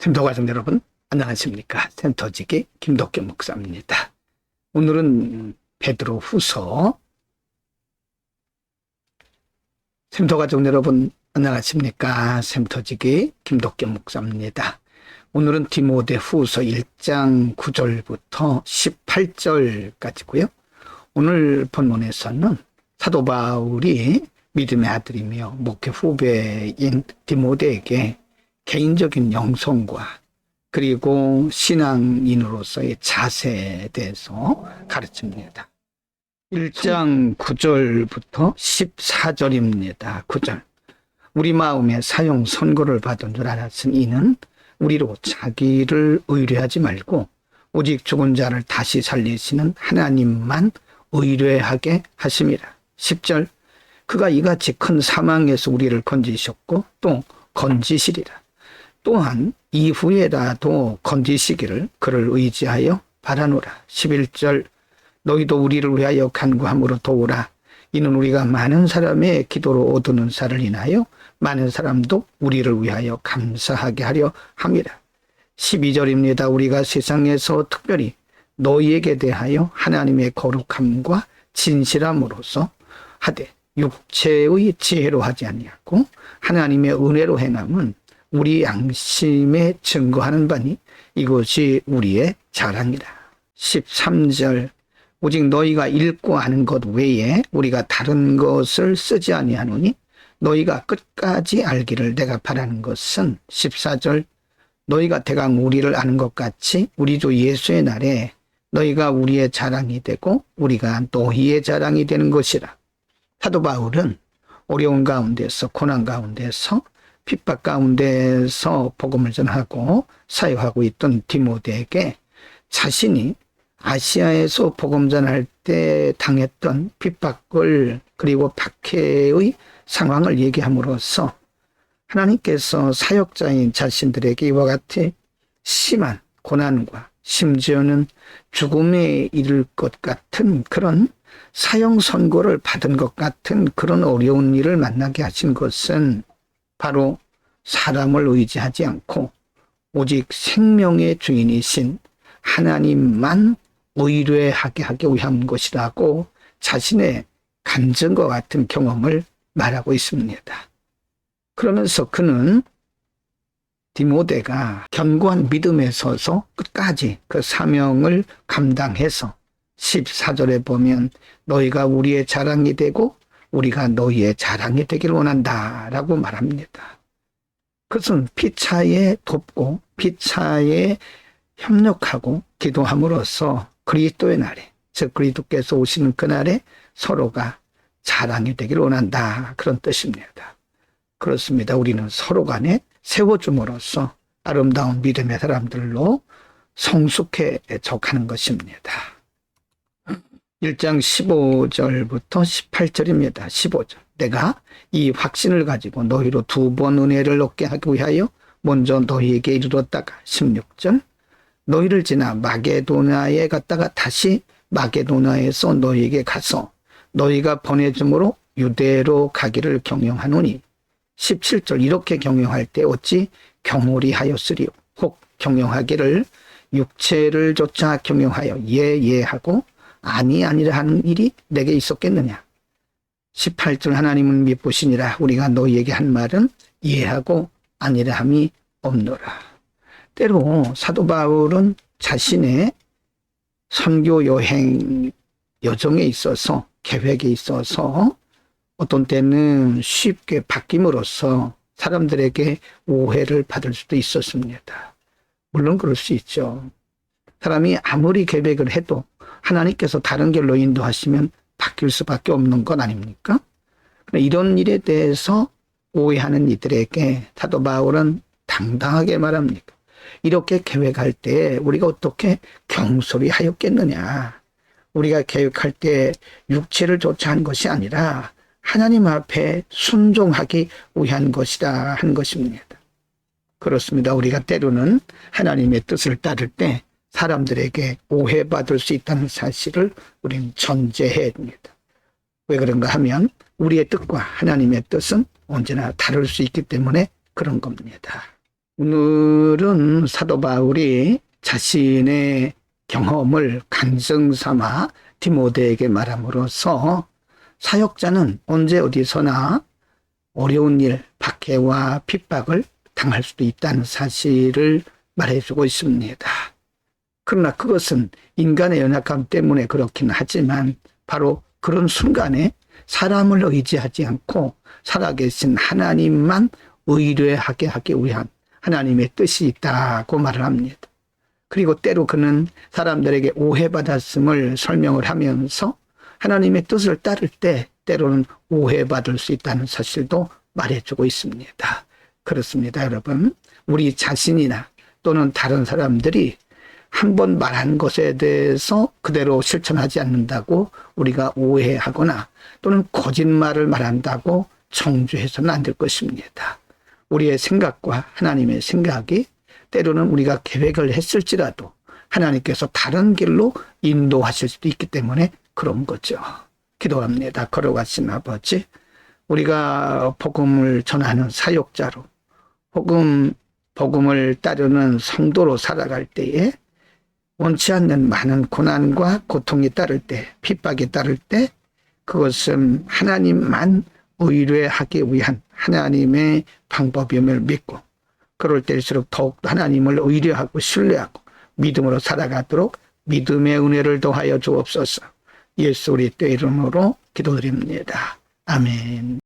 센터 가족 여러분 안녕하십니까 센터지기 김덕겸 목사입니다. 오늘은 베드로 후서 센터 가족 여러분 안녕하십니까 센터지기 김덕겸 목사입니다. 오늘은 디모데 후서 1장 9절부터 18절까지고요. 오늘 본문에서는 사도 바울이 믿음의 아들이며 목회 후배인 디모데에게 개인적인 영성과 그리고 신앙인으로서의 자세에 대해서 가르칩니다. 1장 9절부터 14절입니다. 9절. 우리 마음에 사형 선고를 받은 줄 알았으니 이는 우리로 자기를 의뢰하지 말고 오직 죽은 자를 다시 살리시는 하나님만 의뢰하게 하심이라. 10절. 그가 이같이 큰 사망에서 우리를 건지셨고 또 건지시리라. 또한 이후에라도 건지시기를 그를 의지하여 바라노라. 11절 너희도 우리를 위하여 간구함으로 도우라. 이는 우리가 많은 사람의 기도로 얻은 은사를 인하여 많은 사람도 우리를 위하여 감사하게 하려 함이라. 12절입니다. 우리가 세상에서 특별히 너희에게 대하여 하나님의 거룩함과 진실함으로써 하되 육체의 지혜로 하지 아니하고 하나님의 은혜로 행함은 우리 양심에 증거하는 바니 이것이 우리의 자랑이라. 13절 오직 너희가 읽고 아는 것 외에 우리가 다른 것을 쓰지 아니하노니 너희가 끝까지 알기를 내가 바라는 것은 14절 너희가 대강 우리를 아는 것 같이 우리 주 예수의 날에 너희가 우리의 자랑이 되고 우리가 너희의 자랑이 되는 것이라. 사도 바울은 어려운 가운데서 고난 가운데서 핍박 가운데서 복음을 전하고 사역하고 있던 디모데에게 자신이 아시아에서 복음 전할 때 당했던 핍박을 그리고 박해의 상황을 얘기함으로써 하나님께서 사역자인 자신들에게 이와 같이 심한 고난과 심지어는 죽음에 이를 것 같은 그런 사형 선고를 받은 것 같은 그런 어려운 일을 만나게 하신 것은 바로 사람을 의지하지 않고 오직 생명의 주인이신 하나님만 의뢰하게 하기 위한 것이라고 자신의 감정과 같은 경험을 말하고 있습니다. 그러면서 그는 디모데가 견고한 믿음에 서서 끝까지 그 사명을 감당해서 14절에 보면 너희가 우리의 자랑이 되고 우리가 너희의 자랑이 되기를 원한다라고 말합니다. 그것은 피차에 돕고 피차에 협력하고 기도함으로써 그리스도의 날에 즉 그리스도께서 오시는 그날에 서로가 자랑이 되기를 원한다 그런 뜻입니다. 그렇습니다. 우리는 서로 간에 세워줌으로써 아름다운 믿음의 사람들로 성숙해져 가는 것입니다. 1장 15절부터 18절입니다. 15절. 내가 이 확신을 가지고 너희로 두 번 은혜를 얻게 하기 위하여 먼저 너희에게 이르렀다가 16절. 너희를 지나 마게도나에 갔다가 다시 마게도나에서 너희에게 가서 너희가 보내줌으로 유대로 가기를 경영하노니 17절 이렇게 경영할 때 어찌 경홀히 하였으리요 혹 경영하기를 육체를 조차 경영하여 예예 하고 아니 아니라 하는 일이 내게 있었겠느냐 18절 하나님은 미쁘시니라 우리가 너희에게 한 말은 이해하고 아니라 함이 없노라 때로 사도 바울은 자신의 선교 여행 여정에 있어서 계획에 있어서 어떤 때는 쉽게 바뀜으로써 사람들에게 오해를 받을 수도 있었습니다. 물론 그럴 수 있죠. 사람이 아무리 계획을 해도 하나님께서 다른 길로 인도하시면 바뀔 수밖에 없는 것 아닙니까? 이런 일에 대해서 오해하는 이들에게 사도 바울은 당당하게 말합니다. 이렇게 계획할 때 우리가 어떻게 경솔히 하였겠느냐. 우리가 계획할 때 육체를 조차한 것이 아니라 하나님 앞에 순종하기 위한 것이다 한 것입니다. 그렇습니다. 우리가 때로는 하나님의 뜻을 따를 때 사람들에게 오해받을 수 있다는 사실을 우리는 전제해야 됩니다. 왜 그런가 하면 우리의 뜻과 하나님의 뜻은 언제나 다를 수 있기 때문에 그런 겁니다. 오늘은 사도 바울이 자신의 경험을 간증 삼아 디모데에게 말함으로써 사역자는 언제 어디서나 어려운 일, 박해와 핍박을 당할 수도 있다는 사실을 말해주고 있습니다. 그러나 그것은 인간의 연약함 때문에 그렇긴 하지만 바로 그런 순간에 사람을 의지하지 않고 살아계신 하나님만 의뢰하게 하기 위한 하나님의 뜻이 있다고 말을 합니다. 그리고 때로 그는 사람들에게 오해받았음을 설명을 하면서 하나님의 뜻을 따를 때 때로는 오해받을 수 있다는 사실도 말해주고 있습니다. 그렇습니다, 여러분. 우리 자신이나 또는 다른 사람들이 한 번 말한 것에 대해서 그대로 실천하지 않는다고 우리가 오해하거나 또는 거짓말을 말한다고 정죄해서는 안 될 것입니다. 우리의 생각과 하나님의 생각이 때로는 우리가 계획을 했을지라도 하나님께서 다른 길로 인도하실 수도 있기 때문에 그런 거죠. 기도합니다. 걸어가신 아버지, 우리가 복음을 전하는 사역자로 복음 복음을 따르는 성도로 살아갈 때에 원치 않는 많은 고난과 고통이 따를 때, 핍박이 따를 때 그것은 하나님만 의뢰하기 위한 하나님의 방법임을 믿고 그럴 때일수록 더욱 하나님을 의뢰하고 신뢰하고 믿음으로 살아가도록 믿음의 은혜를 더하여 주옵소서. 예수 우리 때 이름으로 기도드립니다. 아멘.